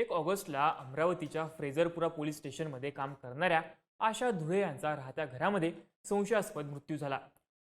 एक ऑगस्टला अमरावतीच्या फ्रेझरपुरा पोलीस स्टेशनमध्ये काम करणाऱ्या आशा धुळे यांचा राहत्या घरामध्ये संशयास्पद मृत्यू झाला.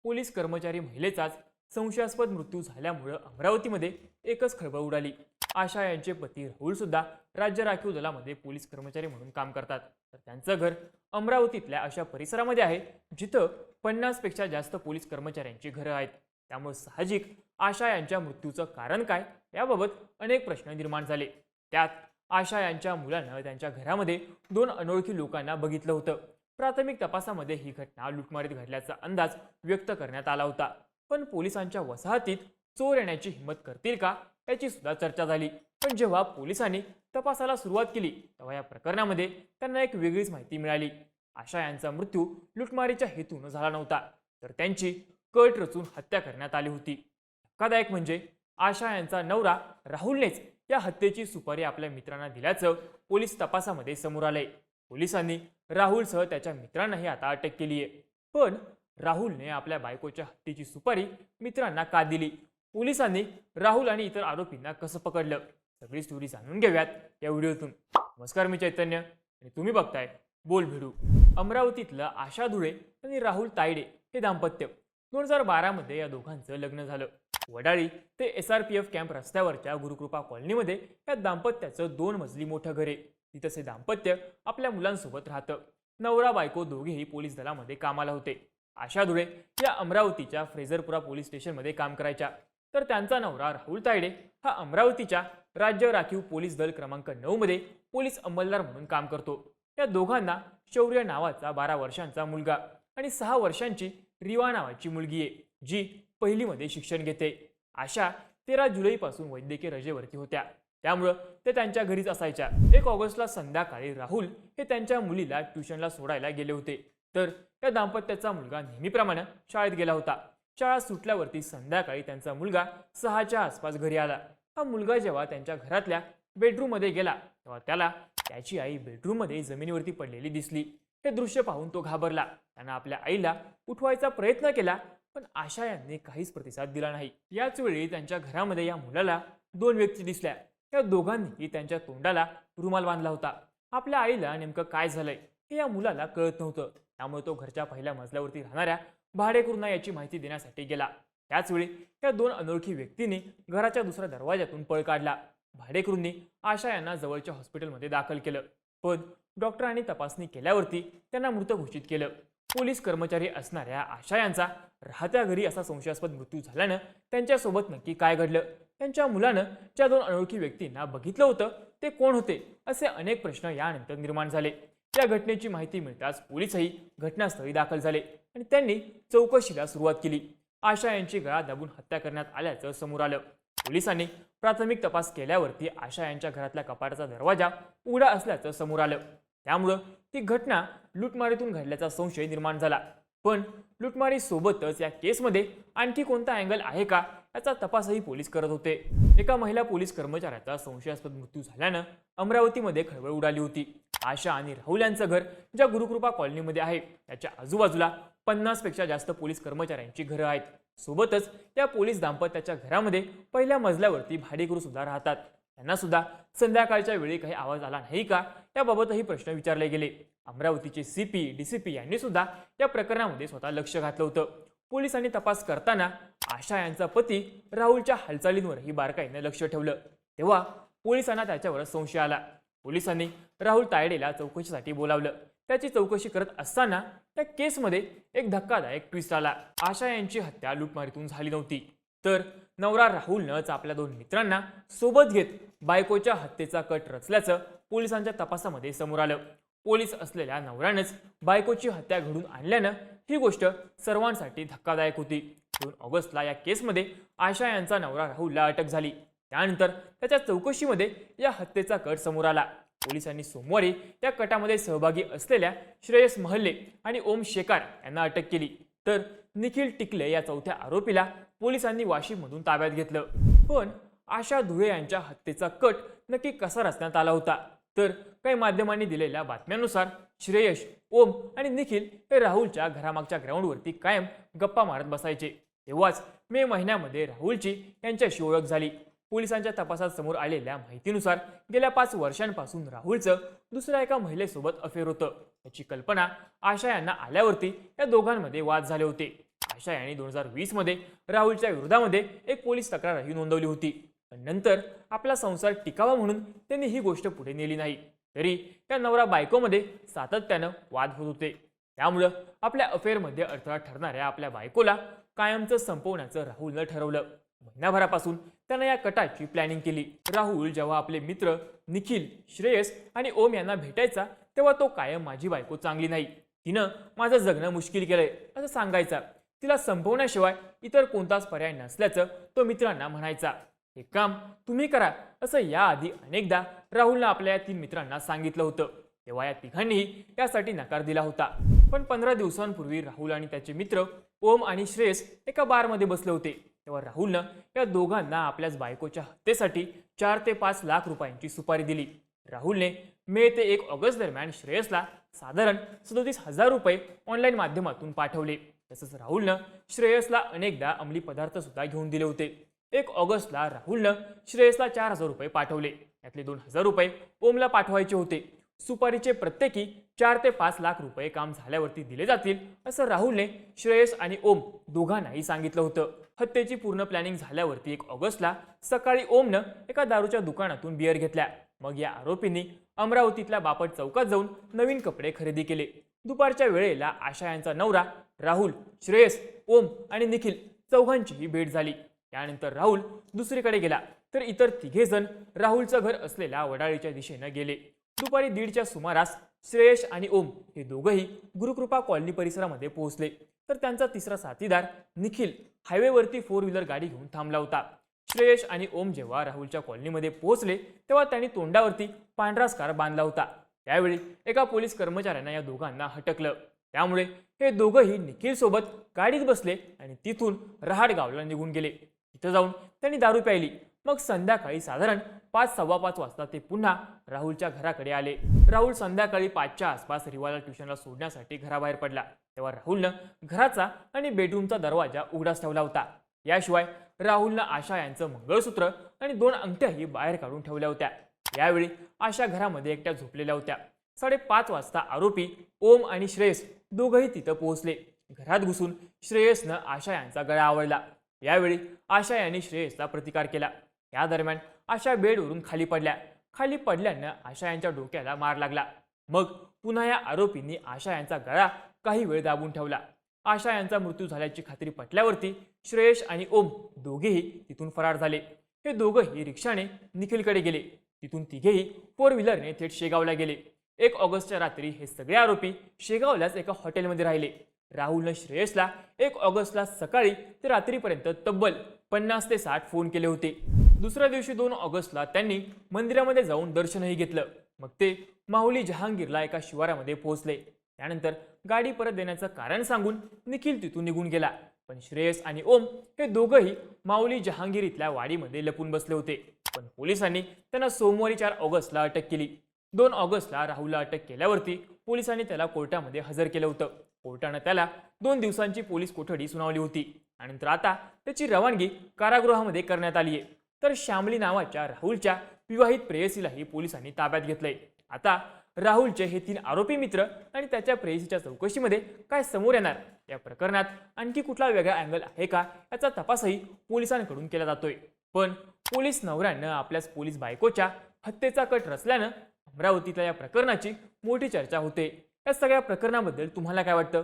पोलीस कर्मचारी महिलेचाच संशयास्पद मृत्यू झाल्यामुळं अमरावतीमध्ये एकच खळबळ उडाली. आशा यांचे पती राहुल सुद्धा राज्य राखीव दलामध्ये पोलीस कर्मचारी म्हणून काम करतात. तर त्यांचं घर अमरावतीतल्या अशा परिसरामध्ये आहे जिथं पन्नासपेक्षा जास्त पोलीस कर्मचाऱ्यांची घरं आहेत. त्यामुळे साहजिक आशा यांच्या मृत्यूचं कारण काय याबाबत अनेक प्रश्न निर्माण झाले. त्यात आशा यांच्या मुलानं त्यांच्या घरामध्ये दोन अनोळखी लोकांना बघितलं होतं. प्राथमिक तपासामध्ये ही घटना लुटमारीत घडल्याचा अंदाज व्यक्त करण्यात आला होता. पण पोलिसांच्या वसाहतीत चोर येण्याची हिंमत करतील का याची सुद्धा चर्चा झाली. पण जेव्हा पोलिसांनी तपासाला सुरुवात केली तेव्हा या प्रकरणामध्ये त्यांना एक वेगळीच माहिती मिळाली. आशा यांचा मृत्यू लुटमारीच्या हेतून झाला नव्हता तर त्यांची कट रचून हत्या करण्यात आली होती. धक्कादायक म्हणजे आशा यांचा नवरा राहुलनेच या हत्येची सुपारी आपल्या मित्रांना दिल्याचं पोलीस तपासामध्ये समोर आलंय. पोलिसांनी राहुलसह त्याच्या मित्रांनाही आता अटक केली आहे पण राहुलने आपल्या बायकोच्या हत्येची सुपारी मित्रांना का दिली? पोलिसांनी राहुल आणि इतर आरोपींना कसं पकडलं? सगळी स्टोरी जाणून घेऊयात या व्हिडिओतून. नमस्कार मी चैतन्य आणि तुम्ही बघताय बोल भिडू. अमरावतीतलं आशा धुळे आणि राहुल तायडे हे दाम्पत्य. दोन हजार बारामध्ये या दोघांचं लग्न झालं. वडाळी ते S R P F camp रस्त्यावरच्या गुरुकृपा कॉलनीमध्ये या दाम्पत्याचं दोन मजली मोठं घर आहे. तिथं हे दाम्पत्य आपल्या मुलांसोबत राहतं. नवरा बायको दोघेही पोलीस दलामध्ये कामाला होते. आशा धुळे या अमरावतीच्या फ्रेझरपुरा पोलीस स्टेशनमध्ये काम करायच्या. तर त्यांचा नवरा राहुल तायडे हा अमरावतीच्या राज्य राखीव पोलीस दल क्रमांक नऊमध्ये पोलीस अंमलदार म्हणून काम करतो. या दोघांना शौर्य नावाचा बारा वर्षांचा मुलगा आणि सहा वर्षांची रिवा नावाची मुलगी आहे जी पहिलीमध्ये शिक्षण घेते. आशा तेरा जुलैपासून वैद्यकीय रजेवरती होत्या. त्यामुळं ते त्यांच्या घरीच असायच्या. एक ऑगस्टला संध्याकाळी राहुल हे त्यांच्या मुलीला ट्युशनला सोडायला गेले होते. तर त्या दाम्पत्याचा मुलगा नेहमीप्रमाणे शाळेत गेला होता. शाळा सुटल्यावरती संध्याकाळी त्यांचा मुलगा सहाच्या आसपास घरी आला. हा मुलगा जेव्हा त्यांच्या घरातल्या बेडरूममध्ये गेला तेव्हा त्याला त्याची आई बेडरूममध्ये जमिनीवरती पडलेली दिसली. हे दृश्य पाहून तो घाबरला. त्यानं आपल्या आईला उठवायचा प्रयत्न केला पण आशा यांनी काहीच प्रतिसाद दिला नाही. याच वेळी त्यांच्या घरामध्ये या मुलाला दोन व्यक्ती दिसल्या. त्या दोघांनीही त्यांच्या तोंडाला रुमाल बांधला होता. आपल्या आईला नेमकं काय झालंय हे या मुलाला कळत नव्हतं. त्यामुळे तो घरच्या पहिल्या मजल्यावरती राहणाऱ्या भाडेकरूंना याची माहिती देण्यासाठी गेला. त्याचवेळी त्या दोन अनोळखी व्यक्तींनी घराच्या दुसऱ्या दरवाज्यातून पळ काढला. भाडेकरूंनी आशा यांना जवळच्या हॉस्पिटलमध्ये दाखल केलं. पण डॉक्टरांनी तपासणी केल्यावरती त्यांना मृत घोषित केलं. पोलीस कर्मचारी असणाऱ्या आशा यांचा राहत्या घरी असा संशयास्पद मृत्यू झाल्यानं त्यांच्यासोबत नक्की काय घडलं? त्यांच्या मुलानं ज्या दोन अनोळखी व्यक्तींना बघितलं होतं ते कोण होते? असे अनेक प्रश्न यानंतर निर्माण झाले. या घटनेची माहिती मिळताच पोलीसही घटनास्थळी दाखल झाले आणि त्यांनी चौकशीला सुरुवात केली. आशा यांची गळा दाबून हत्या करण्यात आल्याचं समोर आलं. पोलिसांनी प्राथमिक तपास केल्यावरती आशा यांच्या घरातल्या कपाटाचा दरवाजा उघडा असल्याचं समोर आलं. त्यामुळं ती घटना लुटमारीतून घडल्याचा संशय निर्माण झाला. पण लुटमारी सोबतच या केसमध्ये आणखी कोणता अँगल आहे का याचा तपासही पोलीस करत होते. एका महिला पोलीस कर्मचाऱ्याचा संशयास्पद मृत्यू झाल्यानं अमरावतीमध्ये खळबळ उडाली होती. आशा आणि राहुल यांचं घर ज्या गुरुकृपा कॉलनीमध्ये आहे त्याच्या आजूबाजूला पन्नासपेक्षा जास्त पोलीस कर्मचाऱ्यांची घरं आहेत. सोबतच या पोलीस दाम्पत्याच्या घरामध्ये पहिल्या मजल्यावरती भाडेकरू सुद्धा राहतात. त्यांना सुद्धा संध्याकाळच्या वेळी काही आवाज आला नाही का? याबाबतही प्रश्न विचारले गेले. अमरावतीचे सीपी डीसीपी यांनी सुद्धा या प्रकरणामध्ये स्वतः लक्ष घातलं होतं. पोलिसांनी तपास करताना आशा यांचा पती राहुलच्या हालचालींवरही बारकाईने लक्ष ठेवलं. तेव्हा पोलिसांना त्याच्यावर संशय आला. पोलिसांनी राहुल तायडेला चौकशीसाठी बोलावलं. त्याची चौकशी करत असताना त्या केसमध्ये एक धक्कादायक ट्विस्ट आला. आशा यांची हत्या लुटमारीतून झाली नव्हती. तर नवरा राहुलनंच आपल्या दोन मित्रांना सोबत घेत बायकोच्या हत्येचा कट रचल्याचं पोलिसांच्या तपासामध्ये समोर आलं. पोलीस असलेल्या नवऱ्यानंच बायकोची हत्या घडून आणल्यानं ही गोष्ट सर्वांसाठी धक्कादायक होती. दोन ऑगस्टला या केसमध्ये आशा यांचा नवरा राहुलला अटक झाली. त्यानंतर त्याच्या चौकशीमध्ये या हत्येचा कट समोर आला. पोलिसांनी सोमवारी या कटामध्ये सहभागी असलेल्या श्रेयस महल्ले आणि ओम शेकार यांना अटक केली. तर निखिल टिकले या चौथ्या आरोपीला पोलिसांनी वाशिममधून ताब्यात घेतलं. पण आशा धुळे यांच्या हत्येचा कट नक्की कसा रचण्यात आला होता? तर काही माध्यमांनी दिलेल्या बातम्यांनुसार श्रेयश ओम आणि निखिल हे राहुलच्या घरामागच्या ग्राउंडवरती कायम गप्पा मारत बसायचे. तेव्हाच मे महिन्यामध्ये राहुलची यांच्याशी ओळख झाली. पोलिसांच्या तपासात समोर आलेल्या माहितीनुसार गेल्या पाच वर्षांपासून राहुलचं दुसऱ्या एका महिलेसोबत अफेअर होतं. याची कल्पना आशा यांना आल्यावरती या दोघांमध्ये वाद झाले होते. आशा यांनी दोन हजार वीसमध्ये राहुलच्या विरोधामध्ये एक पोलीस तक्रारही नोंदवली होती. पण नंतर आपला संसार टिकावा म्हणून त्यांनी ही गोष्ट पुढे नेली नाही. तरी त्या नवरा बायकोमध्ये सातत्यानं वाद होत होते. त्यामुळं आपल्या अफेअरमध्ये अडथळा ठरणाऱ्या आपल्या बायकोला कायमचं संपवण्याचं राहुलनं ठरवलं. महिनाभरापासून त्यानं या कटाची प्लॅनिंग केली. राहुल जेव्हा आपले मित्र निखिल श्रेयस आणि ओम यांना भेटायचा तेव्हा तो कायम माझी बायको चांगली नाही. तिनं माझं जगणं मुश्किल केलंय असं सांगायचा. तिला संपवण्याशिवाय इतर कोणताच पर्याय नसल्याचं तो मित्रांना म्हणायचा. हे काम तुम्ही करा असं याआधी अनेकदा राहुलनं आपल्या या तीन मित्रांना सांगितलं होतं. तेव्हा या तिघांनीही त्यासाठी नकार दिला होता. पण पंधरा दिवसांपूर्वी राहुल आणि त्याचे मित्र ओम आणि श्रेयस एका बारमध्ये बसले होते. तेव्हा राहुलनं या दोघांना आपल्याच बायकोच्या हत्येसाठी चार ते पाच लाख रुपयांची सुपारी दिली. राहुलने मे ते एक ऑगस्ट दरम्यान श्रेयसला साधारण सदोतीस हजार रुपये ऑनलाईन माध्यमातून पाठवले. तसंच राहुलनं श्रेयसला अनेकदा अंमली पदार्थ सुद्धा घेऊन दिले होते. एक ऑगस्टला राहुलनं श्रेयसला चार हजार रुपये पाठवले. यातले दोन हजार रुपये ओमला पाठवायचे होते. सुपारीचे प्रत्येकी चार ते पाच लाख रुपये काम झाल्यावरती दिले जातील असं राहुलने श्रेयस आणि ओम दोघांनाही सांगितलं होतं. हत्येची पूर्ण प्लॅनिंग झाल्यावरती एक ऑगस्टला सकाळी ओमनं एका दारूच्या दुकानातून बिअर घेतल्या. मग या आरोपींनी अमरावतीतल्या बापट चौकात जाऊन नवीन कपडे खरेदी केले. दुपारच्या वेळेला आशा यांचा नवरा राहुल श्रेयस ओम आणि निखिल चौघांचीही भेट झाली. त्यानंतर राहुल दुसरीकडे गेला तर इतर तिघे जण राहुलचं घर असलेल्या वडाळीच्या दिशेनं गेले. दुपारी दीडच्या सुमारास श्रेयश आणि ओम हे दोघंही गुरुकृपा कॉलनी परिसरामध्ये पोहोचले. तर त्यांचा तिसरा साथीदार निखिल हायवेवरती फोर व्हीलर गाडी घेऊन थांबला होता. श्रेयश आणि ओम जेव्हा राहुलच्या कॉलनीमध्ये पोहोचले तेव्हा त्यांनी तोंडावरती पांढरा स्कार बांधला होता. त्यावेळी एका पोलीस कर्मचाऱ्यांना या दोघांना हटकलं. त्यामुळे हे दोघंही निखिल सोबत गाडीत बसले आणि तिथून रहाड गावला निघून गेले. तिथं जाऊन त्यांनी दारू प्यायली. मग संध्याकाळी साधारण पाच सव्वा पाच वाजता ते पुन्हा राहुलच्या घराकडे आले. राहुल संध्याकाळी पाचच्या आसपास रिवाला ट्युशनला सोडण्यासाठी घराबाहेर पडला. तेव्हा राहुलनं घराचा आणि बेडरूमचा दरवाजा उघडाच ठेवला होता. याशिवाय राहुलनं आशा यांचं मंगळसूत्र आणि दोन अंगठ्याही बाहेर काढून ठेवल्या होत्या. यावेळी आशा घरामध्ये एकट्या झोपलेल्या होत्या. साडेपाच वाजता आरोपी ओम आणि श्रेयस दोघंही तिथं पोहोचले. घरात घुसून श्रेयसनं आशा यांचा गळा आवडला यावेळी आशा यांनी श्रेयसचा प्रतिकार केला. या दरम्यान आशा बेडवरून खाली पडल्या. खाली पडल्यानं आशा यांच्या डोक्याला मार लागला. मग पुन्हा या आरोपींनी आशा यांचा गळा काही वेळ दाबून ठेवला. आशा यांचा मृत्यू झाल्याची खात्री पटल्यावरती श्रेयश आणि ओम दोघेही तिथून फरार झाले. हे दोघंही रिक्षाने निखिलकडे गेले. तिथून तिघेही फोर व्हीलरने थेट शेगावला गेले. एक ऑगस्टच्या रात्री हे सगळे आरोपी शेगावलाच एका हॉटेलमध्ये राहिले. राहुलनं श्रेयसला एक ऑगस्टला सकाळी ते रात्रीपर्यंत तब्बल पन्नास ते साठ फोन केले होते. दुसऱ्या दिवशी दोन ऑगस्टला त्यांनी मंदिरामध्ये जाऊन दर्शनही घेतलं. मग ते माहुली जहांगीरला एका शिवारामध्ये पोहोचले. त्यानंतर गाडी परत देण्याचं कारण सांगून निखिल तिथून निघून गेला. पण श्रेयस आणि ओम हे दोघंही माऊली जहांगीर इथल्या वाडीमध्ये लपून बसले होते. पण पोलिसांनी त्यांना सोमवारी चार ऑगस्टला अटक केली. दोन ऑगस्टला राहुलला अटक केल्यावरती पोलिसांनी त्याला कोर्टामध्ये हजर केलं होतं. कोर्टानं त्याला दोन दिवसांची पोलीस कोठडी सुनावली होती. आणि नंतर आता त्याची रवानगी कारागृहामध्ये करण्यात आली आहे तर श्यामली नावाच्या राहुलच्या विवाहित प्रेयसीलाही पोलिसांनी ताब्यात घेतलंय. आता राहुलचे हे तीन आरोपी मित्र आणि त्याच्या प्रेयसीच्या चौकशीमध्ये काय समोर येणार? या प्रकरणात आणखी कुठला वेगळा अँगल आहे का? याचा तपासही पोलिसांकडून केला जातोय. पण पोलीस नवऱ्यानं आपल्याच पोलीस बायकोच्या हत्येचा कट रचल्यानं अमरावतीतल्या या प्रकरणाची मोठी चर्चा होते. या सगळ्या प्रकरणाबद्दल तुम्हाला काय वाटतं?